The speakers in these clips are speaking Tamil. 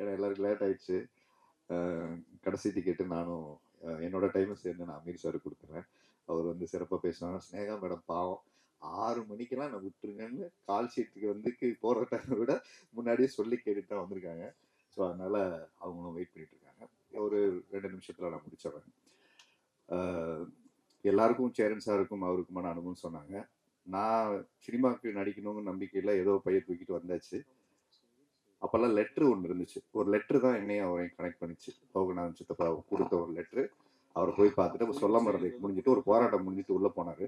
ஏன்னா எல்லாருக்கும் லேட் ஆயிடுச்சு. கடைசி டிக்கெட்டு நானும் என்னோட டைம் சேர்ந்து நான் அமீர் சார் கொடுத்துறேன். அவர் வந்து சிறப்பாக பேசினாங்க ஸ்னேகா மேடம் பாவம். ஆறு மணிக்கெல்லாம் நான் விட்டுருங்கன்னு கால் ஷீட்டுக்கு வந்து போகிற டைமை விட முன்னாடியே சொல்லி கேட்டுட்டு தான் வந்திருக்காங்க. ஸோ அதனால் அவங்களும் வெயிட் பண்ணிட்டு இருக்காங்க. ஒரு ரெண்டு நிமிஷத்தில் நான் முடிச்சிடுறேன். எல்லாருக்கும் சேரன் சாருக்கும் அவருக்குமான அனுபவம் சொன்னாங்க. நான் சினிமாவுக்கு நடிக்கணுங்கிற நம்பிக்கையில் ஏதோ பையன் தூக்கிட்டு வந்தாச்சு. அப்போல்லாம் லெட்ரு ஒன்று இருந்துச்சு. ஒரு லெட்ரு தான் என்னையும் அவரையும் கனெக்ட் பண்ணிச்சு. லோகநாதன் சித்தப்பா கொடுத்த ஒரு லெட்ரு அவரை போய் பார்த்துட்டு சொல்ல மறந்து முடிஞ்சிட்டு ஒரு போராட்டம் முடிஞ்சிட்டு உள்ளே போனார்.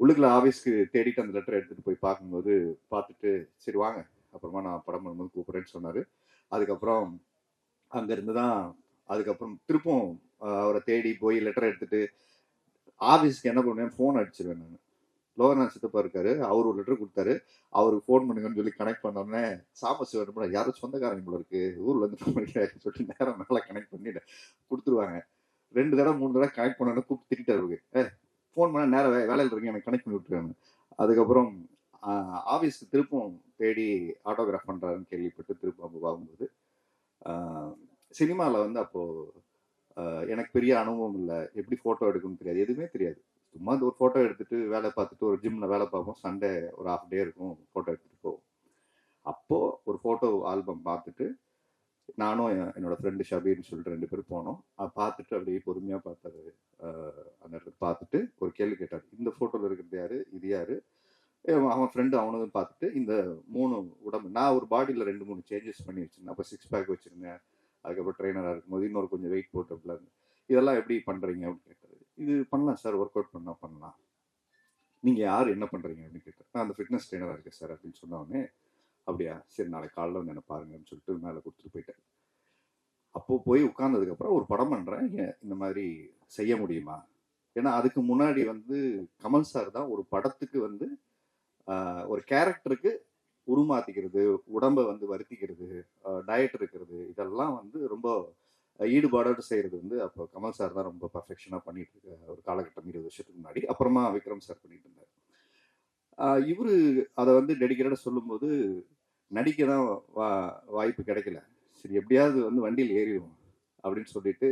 உள்ளுக்குள்ள ஆஃபீஸ்க்கு தேடிட்டு அந்த லெட்டரை எடுத்துகிட்டு போய் பார்க்கும்போது பார்த்துட்டு சரி வாங்க. அப்புறமா நான் படம் பண்ணும்போது கூப்பிட்றேன்னு சொன்னார். அதுக்கப்புறம் அங்கேருந்து தான் அதுக்கப்புறம் திருப்பும் அவரை தேடி போய் லெட்டரை எடுத்துட்டு ஆஃபீஸ்க்கு என்ன பண்ணுவேன்? ஃபோன் அடிச்சிருவேன் நான். லோகநாத் சித்தப்பா இருக்காரு. அவர் ஒரு லெட்டர் கொடுத்தாரு. அவருக்கு ஃபோன் பண்ணுங்கன்னு சொல்லி கனெக்ட் பண்ணோடனே சாம சிவன் யாரும் சொந்தக்காரங்க போல இருக்கு. ஊர்ல இருந்து பண்ணிட்டு சொல்லிட்டு நேரம் நல்லா கனெக்ட் பண்ணிட்டு கொடுத்துருவாங்க. ரெண்டு தடவை மூணு தடவை கனெக்ட் பண்ணோன்னு கூப்பிட்டு திட்டாரு ஏ ஃபோன் பண்ண நேரம் வே- வேலையில் இருக்கீங்க எனக்கு கனெக்ட் பண்ணி விட்டுருக்காங்க அதுக்கப்புறம் ஆஃபீஸ்க்கு திருப்பம் தேடி ஆட்டோகிராஃப் பண்ணுறாருன்னு கேள்விப்பட்டு திருப்பம் அப்போ பார்க்கும்போது சினிமாவில் வந்து அப்போது எனக்கு பெரிய அனுபவம் இல்லை. எப்படி ஃபோட்டோ எடுக்கணும்னு தெரியாது. எதுவுமே தெரியாது. சும்மா ஒரு ஃபோட்டோ எடுத்துட்டு வேலை பார்த்துட்டு ஒரு ஜிம்மில் வேலை பார்ப்போம். சண்டே ஒரு ஹாஃப் டே இருக்கும் ஃபோட்டோ எடுத்துகிட்டு போவோம். அப்போது ஒரு ஃபோட்டோ ஆல்பம் பார்த்துட்டு நானும் என்- என்னோட ஃப்ரெண்டு ஷபீர்னு சொல்லிட்டு ரெண்டு பேரும் போனோம். அதை பார்த்துட்டு அப்படியே பொறுமையாக பார்த்தாரு. அந்த இடத்துல பார்த்துட்டு ஒரு கேள்வி கேட்டார். இந்த ஃபோட்டோவில் இருக்கிறது யாரு? இது யாரு? அவன் ஃப்ரெண்டு அவனதும் பார்த்துட்டு இந்த மூணு உடம்பு நான் ஒரு பாடியில் ரெண்டு மூணு சேஞ்சஸ் பண்ணி வச்சிருந்தேன். அப்போ சிக்ஸ் பேக் வச்சிருந்தேன். அதுக்கப்புறம் ட்ரைனராக இருக்கும்போது இன்னொரு கொஞ்சம் வெயிட் போட்டு இதெல்லாம் எப்படி பண்ணுறீங்க அப்படின்னு கேட்டது இது பண்ணலாம் சார் ஒர்க் அவுட் பண்ணால் பண்ணலாம். நீங்கள் யார் என்ன பண்ணுறீங்க அப்படின்னு கேட்டேன் நான் அந்த ஃபிட்னஸ் ட்ரைனராக இருக்கேன் சார் அப்படின்னு சொன்னோடனே அப்படியா சரி நாளைக்கு காலைல வந்து என்ன பாருங்கன்னு சொல்லிட்டு மேலே கொடுத்துட்டு போயிட்டேன். அப்போது போய் உட்கார்ந்ததுக்கப்புறம் ஒரு படம் பண்ணுறேன் இந்த மாதிரி செய்ய முடியுமா? ஏன்னா அதுக்கு முன்னாடி வந்து கமல் சார் தான் ஒரு படத்துக்கு வந்து ஒரு கேரக்டருக்கு உருமாத்திக்கிறது உடம்பை வந்து வருத்திக்கிறது டயட் இருக்கிறது இதெல்லாம் வந்து ரொம்ப ஈடுபாடோடு செய்கிறது வந்து அப்போ கமல் சார் தான் ரொம்ப பர்ஃபெக்ஷனாக பண்ணிட்டு இருக்க ஒரு காலகட்டம் இருபது வருஷத்துக்கு முன்னாடி. அப்புறமா விக்ரம் சார் பண்ணிட்டு இருந்தார். இவர் அதை வந்து டெடிக்கேட்டாக சொல்லும்போது நடிக்க தான் வா வாய்ப்பு கிடைக்கல. சரி எப்படியாவது வந்து வண்டியில் ஏறிடும் அப்படின்னு சொல்லிட்டு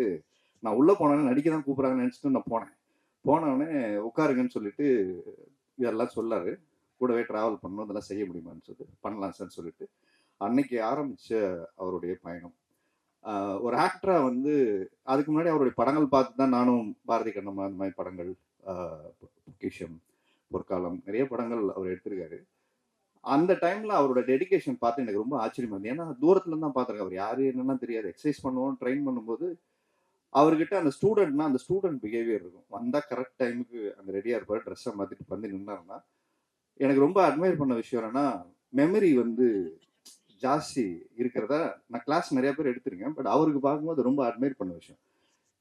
நான் உள்ளே போனேன்னு நடிக்க தான் கூப்பிட்றாங்கன்னு நினச்சிட்டு நான் போனேன். போனவொடனே உட்காருங்கன்னு சொல்லிட்டு இதெல்லாம் சொல்லாரு. கூடவே ட்ராவல் பண்ணணும் இதெல்லாம் செய்ய முடியுமான்னு சொல்லி பண்ணலாம் சார்னு சொல்லிட்டு அன்னைக்கு ஆரம்பித்த அவருடைய பயணம். ஒரு ஆக்டரா வந்து அதுக்கு முன்னாடி அவருடைய படங்கள் பார்த்து தான் நானும் பாரதி கண்ணம்மா அந்த மாதிரி படங்கள் பொக்கிஷம் பொற்காலம் நிறைய படங்கள் அவர் எடுத்திருக்காரு. அந்த டைம்ல அவரோட டெடிகேஷன் பார்த்து எனக்கு ரொம்ப ஆச்சரியமா இருந்தது. ஏன்னா தூரத்துல இருந்து தான் பார்த்துருக்கேன் அவர். யாரு என்னன்னா தெரியாது. எக்ஸசைஸ் பண்ணுவோம் ட்ரெயின் பண்ணும்போது அவர்கிட்ட அந்த ஸ்டூடெண்ட்னா அந்த ஸ்டூடெண்ட் பிஹேவியர் இருக்கும். வந்தா கரெக்ட் டைமுக்கு அங்கே ரெடியா இருப்பாரு. ட்ரெஸ்ஸை மாத்திட்டு வந்து நின்னாருன்னா எனக்கு ரொம்ப அட்மையர் பண்ண விஷயம் என்னன்னா மெமரி வந்து ஜாஸ்தி இருக்கிறதா நான் கிளாஸ் நிறைய பேர் எடுத்திருக்கேன் பட் அவருக்கு பார்க்கும்போது ரொம்ப அட்மையர் பண்ண விஷயம்.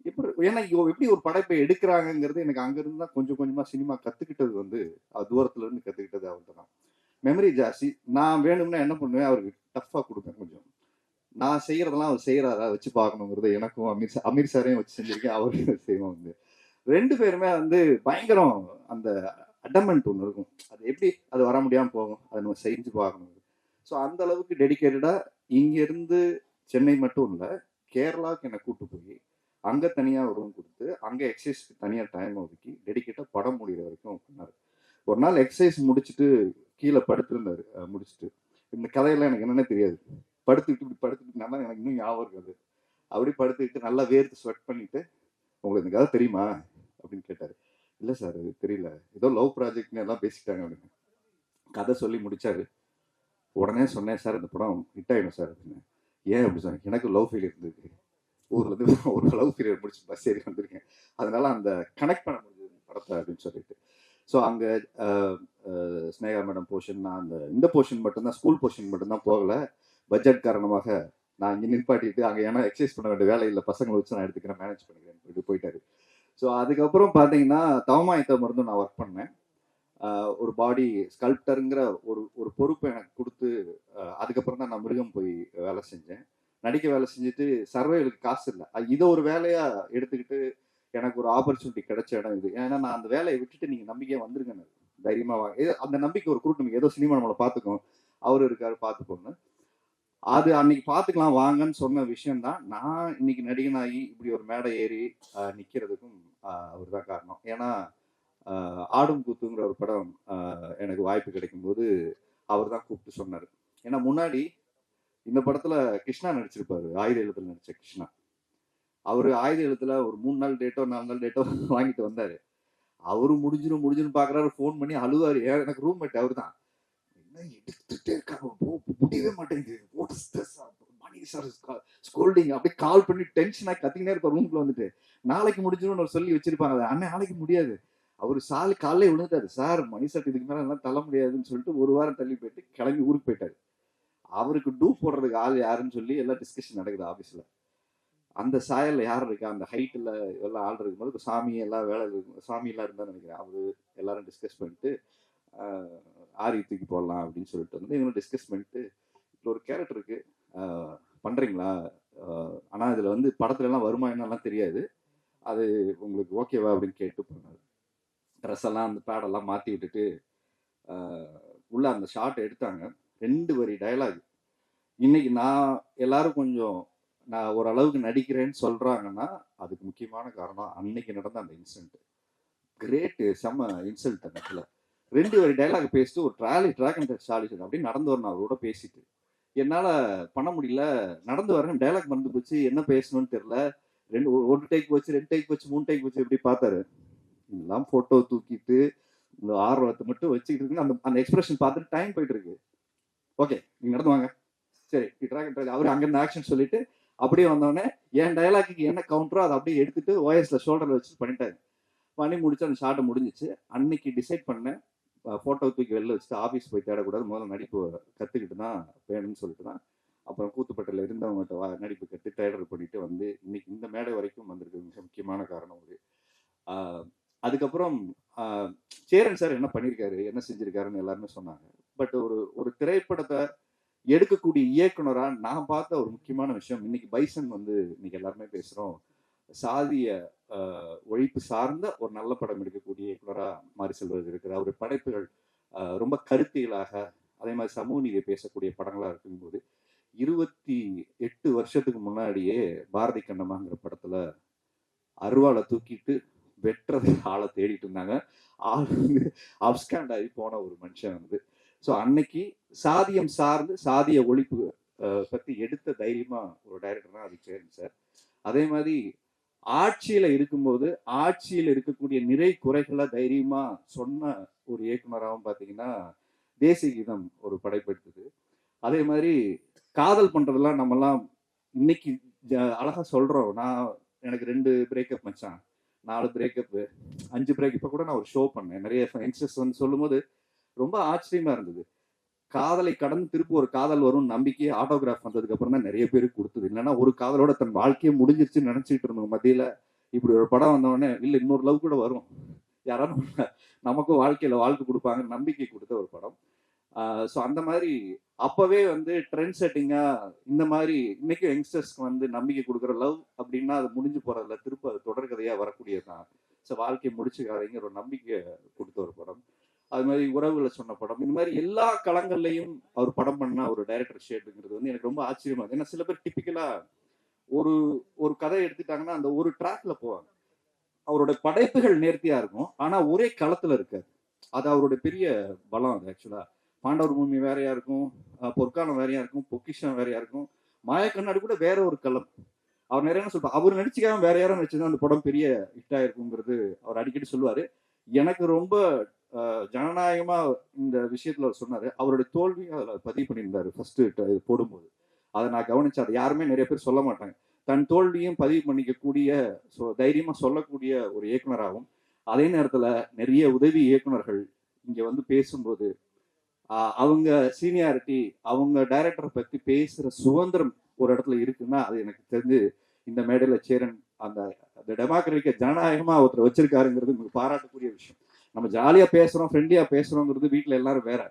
இப்போ ஏன்னா எப்படி ஒரு படைப்பை எடுக்கிறாங்கங்கிறது எனக்கு அங்கிருந்து தான் கொஞ்சம் கொஞ்சமாக சினிமா கற்றுக்கிட்டது வந்து அவர் தூரத்துல இருந்து கற்றுக்கிட்டது அவர் தான். மெமரி ஜாஸ்தி. நான் வேணும்னா என்ன பண்ணுவேன்? அவருக்கு டஃப்பாக கொடுப்பேன் கொஞ்சம். நான் செய்யறதெல்லாம் அவர் செய்யறாரா வச்சு பார்க்கணுங்கிறது எனக்கும் அமீர் சா- அமீர் சாரையும் வச்சு செஞ்சிருக்கேன் அவரும் செய்வோம் வந்து. ரெண்டு பேருமே வந்து பயங்கரம் அந்த அடமெண்ட் ஒன்று இருக்கும். அது எப்படி அது வர முடியாமல் போகும்? அதை நம்ம செஞ்சு பார்க்கணும். ஸோ அந்த அளவுக்கு டெடிக்கேட்டடாக இங்கேருந்து சென்னை மட்டும் இல்லை கேரளாவுக்கு என்னை கூட்டு போய் அங்கே தனியாக ரூம் கொடுத்து அங்கே எக்ஸசைஸ்க்கு தனியாக டைம் ஒதுக்கி டெடிக்கேட்டாக படம் முடிகிற வரைக்கும் பண்ணார். ஒரு நாள் எக்ஸசைஸ் முடிச்சுட்டு கீழே படுத்திருந்தார். முடிச்சுட்டு. இந்த கதையெல்லாம் எனக்கு என்னென்ன தெரியாது. படுத்துக்கிட்டு இப்படி படுத்துக்கிட்டு நல்லா எனக்கு இன்னும் ஞாபகம் இருக்காது. அப்படி படுத்துக்கிட்டு நல்லா வேர்த்து ஸ்வெட் பண்ணிட்டு உங்களுக்கு இந்த கதை தெரியுமா? அப்படின்னு கேட்டார். இல்லை சார் தெரியல. ஏதோ லவ் ப்ராஜெக்ட்னு எல்லாம் பேசிட்டாங்க அப்படின்னு. கதை சொல்லி முடிச்சாரு. உடனே சொன்னேன் சார் இந்த படம் ஹிட் ஆகிடும் சார் அப்படின்னு. ஏன் அப்படி சொன்னேன் எனக்கு லவ் ஃபெயிலியர் இருந்தது. ஊர்லேருந்து ஒரு லவ் ஃபெயிலியர் முடிச்சு பஸ் ஏறி வந்திருக்கேன். அதனால அந்த கனெக்ட் பண்ண முடிஞ்சது படத்தை அப்படின்னு சொல்லிட்டு. ஸோ அங்கே ஸ்னேகா மேடம் போர்ஷன் நான் அந்த இந்த போர்ஷன் மட்டும்தான் ஸ்கூல் போர்ஷன் மட்டும்தான் போகல. பட்ஜெட் காரணமாக நான் இங்கே நிற்பாட்டிட்டு அங்கே ஏன்னா எக்ஸசைஸ் பண்ண வேண்டிய வேலை இல்லை. பசங்களை வச்சு நான் எடுத்துக்கிறேன் மேனேஜ் பண்ணிக்கிறேன் சொல்லிட்டு போயிட்டாரு. ஸோ அதுக்கப்புறம் பார்த்தீங்கன்னா தவமாயத்த மருந்தும் நான் ஒர்க் பண்ணேன். ஒரு பாடி ஸ்கல்ப்டருங்கிற ஒரு ஒரு பொறுப்பை எனக்கு கொடுத்து அதுக்கப்புறம் தான் நான் மிருகம் போய் வேலை செஞ்சேன். நடிக்க வேலை செஞ்சுட்டு சர்வேலுக்கு காசு இல்லை. இதை ஒரு வேலையா எடுத்துக்கிட்டு எனக்கு ஒரு ஆப்பர்ச்சுனிட்டி கிடைச்ச இடம் இது. ஏன்னா நான் அந்த வேலையை விட்டுட்டு நீங்க நம்பிக்கையா வந்துருங்க தைரியமா வாங்க அந்த நம்பிக்கை ஒரு குருட்டு ஏதோ சினிமா நம்மளை பார்த்துக்கோம். அவரு இருக்காரு பார்த்துக்கோங்க அது அன்னைக்கு பார்த்துக்கலாம் வாங்கன்னு சொன்ன விஷயம் தான். நான் இன்னைக்கு நடிகனாகி இப்படி ஒரு மேடை ஏறி நிற்கிறதுக்கும் அவர் தான் காரணம். ஏன்னா ஆடும் கூத்துங்கிற ஒரு படம் எனக்கு வாய்ப்பு கிடைக்கும்போது அவர் தான் கூப்பிட்டு சொன்னார். ஏன்னா முன்னாடி இந்த படத்தில் கிருஷ்ணா நடிச்சிருப்பாரு ஆயுத எழுத்துல நடித்த கிருஷ்ணா. அவர் ஆயுத எழுத்துல ஒரு மூணு நாள் டேட்டோ நாலு நாள் டேட்டோ வாங்கிட்டு வந்தார். அவரு முடிஞ்சிடும் முடிஞ்சிடும் பார்க்குறாரு ஃபோன் பண்ணி அழுவார். ஏன் எனக்கு ரூம்மேட் அவர் தான். என்ன எடுத்துட்டே இருக்காங்க? முடியவே மாட்டேங்குது. மணி சார் ஸ்கோல்டிங் அப்படியே கால் பண்ணி டென்ஷனாக கத்திக்கினே இருப்பார் ரூம்குள்ள வந்துட்டு. நாளைக்கு முடிஞ்சிடும்னு சொல்லி வச்சிருப்பாங்க. அண்ணன் நாளைக்கு முடியாது. அவர் சாலை காலைல விழுந்துட்டாரு. சார் மணி இதுக்கு மேலே எல்லாம் தள்ள முடியாதுன்னு சொல்லிட்டு ஒரு வாரம் தள்ளி போயிட்டு கிளம்பி ஊருக்கு போயிட்டாரு. அவருக்கு டூ போடுறதுக்கு ஆள் யாருன்னு சொல்லி எல்லாம் டிஸ்கஷன் நடக்குது ஆஃபீஸில் அந்த சாயல்ல யார் இருக்கா? அந்த ஹைட்டில் எல்லாம் ஆள் இருக்கும்போது சாமி எல்லாம் வேலை இருக்கும் சாமியெல்லாம் இருந்தால் நினைக்கிறேன். அவர் எல்லாரும் டிஸ்கஸ் பண்ணிட்டு ஆஹ், ஆரி தூக்கி போடலாம் அப்படின்னு சொல்லிட்டு வந்து இவங்களும் டிஸ்கஸ் பண்ணிட்டு இதுல ஒரு கேரக்டர் இருக்கு. பண்ணுறீங்களா ஆனால் இதில் வந்து படத்துலலாம் வருமா என்னெல்லாம் தெரியாது. அது உங்களுக்கு ஓகேவா அப்படின்னு கேட்டு பண்ணாரு ட்ரெஸ் எல்லாம் அந்த பேடெல்லாம் மாற்றி விட்டுட்டு உள்ளே அந்த ஷாட் எடுத்தாங்க. ரெண்டு வரி டயலாக். இன்னைக்கு நான் எல்லாரும் கொஞ்சம் நான் ஓரளவுக்கு நடிக்கிறேன்னு சொல்கிறாங்கன்னா அதுக்கு முக்கியமான காரணம் அன்னைக்கு நடந்த அந்த இன்சிடென்ட் கிரேட்டு செம்ம இன்சல்ட் அந்த இடத்துல. ரெண்டு வரி டைலாக் பேசிட்டு ஒரு ட்ராலி ட்ராக் அண்ட் சாலிசன் அப்படியே நடந்து வரணும் அவரோட பேசிட்டு. என்னால் பண்ண முடியல. நடந்து வரேன் டைலாக் மறந்து போச்சு. என்ன பேசணும்னு தெரில ரெண்டு ஒரு- ஒரு டைக் வச்சு ரெண்டு டைக் வச்சு மூணு டைக் வச்சு எப்படி பார்த்தாரு? இதெல்லாம் போட்டோ தூக்கிட்டு இந்த ஆர்வத்தை மட்டும் வச்சுக்கிட்டு இருக்கு அந்த அந்த எக்ஸ்பிரஷன் பார்த்துட்டு டைம் போயிட்டு இருக்கு. ஓகே நீங்க நடந்து வாங்க. சரி ட்ராக் ட்ராக் அவர் அங்க இருந்து ஆக்ஷன் சொல்லிட்டு அப்படியே வந்தோடனே என் டயலாக்கு என்ன கவுண்டரோ அதை அப்படியே எடுத்துட்டு ஓஎஸ்ல ஷோல்டர்ல வச்சு பண்ணிட்டாரு. பண்ணி முடிச்சு அந்த ஷார்ட்டை முடிஞ்சிச்சு. அன்னைக்கு டிசைட் பண்ணேன். ஃபோட்டோ தூக்கி வெளில வச்சுட்டு ஆஃபீஸ் போய் தேடக்கூடாது. முதல்ல நடிப்பு கற்றுக்கிட்டு தான் வேணும்னு சொல்லிட்டு தான். அப்புறம் கூத்துப்பட்டில் இருந்தவங்ககிட்ட வா நடிப்பு கற்று தேடர் பண்ணிட்டு வந்து இன்னைக்கு இந்த மேடை வரைக்கும் வந்திருக்கு மிக முக்கியமான காரணம் ஒரு அதுக்கப்புறம் சேரன் சார் என்ன பண்ணியிருக்காரு என்ன செஞ்சிருக்காருன்னு எல்லாருமே சொன்னாங்க. பட் ஒரு ஒரு திரைப்படத்தை எடுக்கக்கூடிய இயக்குனரா நான் பார்த்த ஒரு முக்கியமான விஷயம் இன்னைக்கு பைசன் வந்து இன்னைக்கு எல்லாருமே பேசுறோம் சாதிய ஒழிப்பு சார்ந்த ஒரு நல்ல படம் எடுக்கக்கூடிய இயக்குனரா மாரி செல்வது இருக்கிறார் அவருடைய படைப்புகள் ரொம்ப கருத்தியலாக அதே மாதிரி சமூக நீதியை பேசக்கூடிய படங்களா இருக்கும்போது இருபத்தி எட்டு வருஷத்துக்கு முன்னாடியே பாரதி கண்ணமாங்கிற படத்துல அருவாளை தூக்கிட்டு வெட்டுறது ஆளை தேடிட்டு இருந்தாங்க. ஆள் வந்து அப்ஸ்காண்ட் ஆகி போன ஒரு மனுஷன் வந்து. ஸோ அன்னைக்கு சாதியம் சார்ந்து சாதிய ஒழிப்பு பற்றி எடுத்த தைரியமாக ஒரு டைரக்டர்னா அது சேரும் சார் அதே மாதிரி ஆட்சியில் இருக்கும்போது ஆட்சியில் இருக்கக்கூடிய நிறை குறைகளை தைரியமாக சொன்ன ஒரு இயக்குனராகவும் பார்த்தீங்கன்னா தேசிய கீதம் ஒரு படைப்பெடுத்தது. அதே மாதிரி காதல் பண்ணுறதெல்லாம் நம்மலாம் இன்னைக்கு அழகாக சொல்கிறோம் நான் எனக்கு ரெண்டு பிரேக்கப் மச்சான். நாலு பிரேக்கப்பு அஞ்சு பிரேக் இப்போ கூட நான் ஒரு ஷோ பண்ணேன். நிறைய யங்ஸ்டர்ஸ் வந்து சொல்லும்போது ரொம்ப ஆச்சரியமா இருந்தது. காதலை கடந்து திருப்பி ஒரு காதல் வரும் நம்பிக்கை ஆட்டோகிராஃப் வந்ததுக்கு அப்புறம் தான் நிறைய பேருக்கு கொடுத்தது. இல்லைன்னா ஒரு காதலோட தன் வாழ்க்கையே முடிஞ்சிருச்சுன்னு நினைச்சிட்டு இருந்தோம் மத்தியில. இப்படி ஒரு படம் வந்தவொடனே இல்லை இன்னொரு லவ் கூட வரும். யாராவது நமக்கும் வாழ்க்கையில வாழ்க்கை கொடுப்பாங்க நம்பிக்கை கொடுத்த ஒரு படம். ஸோ அந்த மாதிரி அப்பவே வந்து ட்ரெண்ட் செட்டிங்கா இந்த மாதிரி இன்னைக்கும் யங்ஸ்டர்ஸ்க்கு வந்து நம்பிக்கை கொடுக்குற லவ் அப்படின்னா அது முடிஞ்சு போறதுல திருப்ப அது தொடர்கதையா வரக்கூடியதுதான். ஸோ வாழ்க்கையை முடிச்சுக்காதீங்கிற ஒரு நம்பிக்கை கொடுத்த ஒரு படம். அது மாதிரி உறவுகளை சொன்ன படம். இந்த மாதிரி எல்லா களங்கள்லையும் அவர் படம் பண்ண ஒரு டைரக்டர் ஷேட்டுங்கிறது வந்து எனக்கு ரொம்ப ஆச்சரியமா இருக்கு. ஏன்னா சில பேர் டிப்பிக்கலா ஒரு ஒரு கதை எடுத்துட்டாங்கன்னா அந்த ஒரு ட்ராக்ல போவாங்க. அவரோட படைப்புகள் நேர்த்தியா இருக்கும் ஆனா ஒரே களத்துல இருக்காது. அது அவரோட பெரிய பலம் அது ஆக்சுவலா பாண்டவர் பூமி வேறையா இருக்கும் பொற்காலம் வேறையா இருக்கும் பொக்கிஷம் வேறையா இருக்கும். மாய கண்ணாடி கூட வேற ஒரு களம் அவர் நிறைய என்ன சொல்றாரு அவர் நடிச்சுக்காம வேற யாரும் நடிச்சிருந்தா அந்த படம் பெரிய ஹிட் ஆயிருக்குங்கிறது அவர் அடிக்கடி சொல்லுவாரு. எனக்கு ரொம்ப ஜனநாயகமா இந்த விஷயத்துல அவர் சொன்னாரு. அவருடைய தோல்வி அதில் பதிவு பண்ணியிருந்தாரு ஃபர்ஸ்ட் போடும்போது. அதை நான் கவனிச்சேன். அதை யாருமே நிறைய பேர் சொல்ல மாட்டாங்க. தன் தோல்வியும் பதிவு பண்ணிக்கக்கூடிய ஸோ தைரியமா சொல்லக்கூடிய ஒரு இயக்குனராகவும் அதே நேரத்துல நிறைய உதவி இயக்குனர்கள் இங்க வந்து பேசும்போது அவங்க சீனியாரிட்டி அவங்க டைரக்டரை பத்தி பேசுற சுதந்திரம் ஒரு இடத்துல இருக்குன்னா அது எனக்கு தெரிஞ்சு இந்த மேடையில சேரன் அந்த அந்த டெமோக்ரட்டிக்க ஜனநாயகமா ஒருத்தர் வச்சிருக்காருங்கிறது உங்களுக்கு பாராட்டக்கூடிய விஷயம். நம்ம ஜாலியா பேசுறோம் ஃப்ரெண்ட்லியா பேசுறோங்கிறது வீட்டுல எல்லாரும் வேற.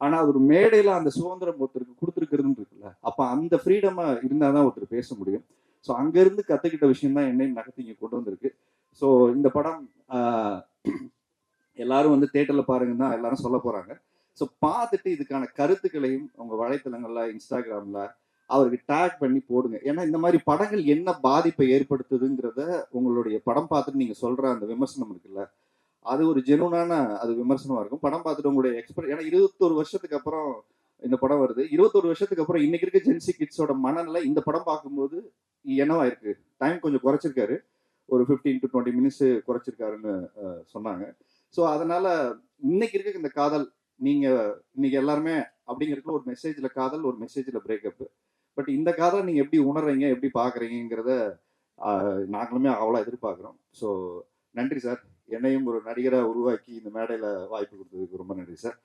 ஆனா அது ஒரு மேடையில அந்த சுதந்திரம் ஒருத்தருக்கு கொடுத்துருக்குறதுன்னு இருக்குல்ல அப்ப அந்த ஃப்ரீடமா இருந்தாதான் ஒருத்தர் பேச முடியும். ஸோ அங்கேருந்து கற்றுக்கிட்ட கத்துக்கிட்ட விஷயம் தான் என்னையும் நகர்த்திங்க கொண்டு வந்திருக்கு. ஸோ இந்த படம் எல்லாரும் வந்து தேட்டர்ல பாருங்கன்னு தான் எல்லாரும் சொல்ல போறாங்க. ஸோ பார்த்துட்டு இதுக்கான கருத்துக்களையும் உங்க வலைத்தளங்கள்ல இன்ஸ்டாகிராம்ல அவருக்கு டேக் பண்ணி போடுங்க. ஏன்னா இந்த மாதிரி படங்கள் என்ன பாதிப்பை ஏற்படுத்துதுங்கிறத உங்களுடைய படம் பார்த்துட்டு நீங்க சொல்ற அந்த விமர்சனம் இருக்குல்ல அது ஒரு ஜெனூனான அது விமர்சனமா இருக்கும். படம் பார்த்துட்டு உங்களுடைய எக்ஸ்பெக்ட் ஏன்னா இருபத்தொரு வருஷத்துக்கு அப்புறம் இந்த படம் வருது. இருபத்தொரு வருஷத்துக்கு அப்புறம் இன்னைக்கு இருக்க ஜென்சி கிட்ஸோட மனநிலை இந்த படம் பார்க்கும்போது என்னவா இருக்கு? டைம் கொஞ்சம் குறைச்சிருக்காரு. ஒரு 15 டு டுவெண்ட்டி மினிட்ஸ் குறைச்சிருக்காருன்னு சொன்னாங்க. ஸோ அதனால இன்னைக்கு இருக்க இந்த காதல் நீங்க இன்னைக்கு எல்லாருமே அப்படிங்கிறதுல ஒரு மெசேஜ்ல காதல் ஒரு மெசேஜ்ல பிரேக்கப் பட் இந்த காதலை நீங்க எப்படி உணர்றீங்க எப்படி பாக்குறீங்கிறத நாங்களுமே அவ்வளோ எதிர்பார்க்குறோம். ஸோ நன்றி சார். என்னையும் ஒரு நடிகரை உருவாக்கி இந்த மேடையில வாய்ப்பு கொடுத்ததுக்கு ரொம்ப நன்றி சார்.